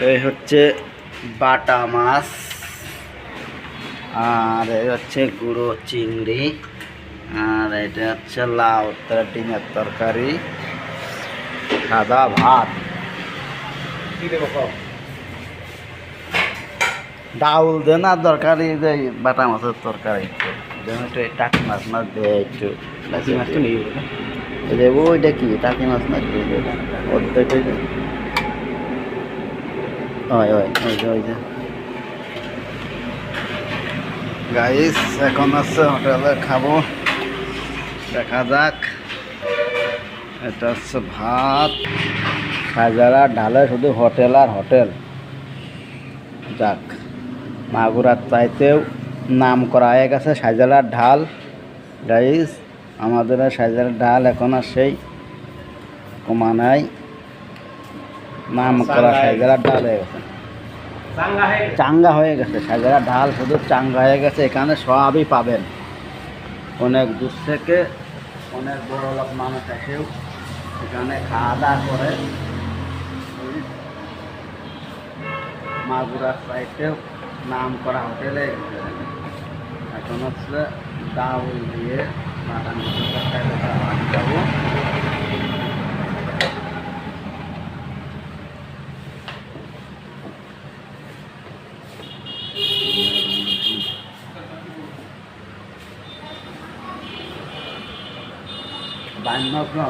এই হচ্ছে বাটা মাছ আর এই হচ্ছে গুঁড়ো চিংড়ি আর এটা হচ্ছে লাউ ডিমের তরকারি সাদা ভাত। ডাউল দেন আর তরকারি দেয় বাটা মাছের তরকারি একটু। টাকি মাছ মাছ দেয় একটু। টাকি মাছ তো নেই দেবো ওইটা কি? টাকি মাছ না কি অর্ধেক ওই ওই ওই ওই যে ওই যে গাইস এখন আছে হোটেলে খাব। দেখা যাক। এটা হচ্ছে ভাত। সাজারা ঢালে শুধু হোটেল আর হোটেল। যাক মাগুরার চাইতেও নাম করা হয়ে গেছে সাজালার ঢাল গাইস আমাদের সাজালার ঢাল এখন আর সেই কমা নাই। নাম করা সাজালার ঢাল হয়ে গেছে। চাঙ্গা হয়ে গেছে। সাজারা ঢাল শুধু চাঙ্গা হয়ে গেছে, এখানে সবই পাবেন। অনেক দূর থেকে অনেক বড় লোক মানুষ এসেও এখানে খাওয়া দাওয়া করে। মাগুরার সাইডেও নাম করা হোটেলে এখন হচ্ছে ডাউল দিয়ে মাটন बैंड में अपना।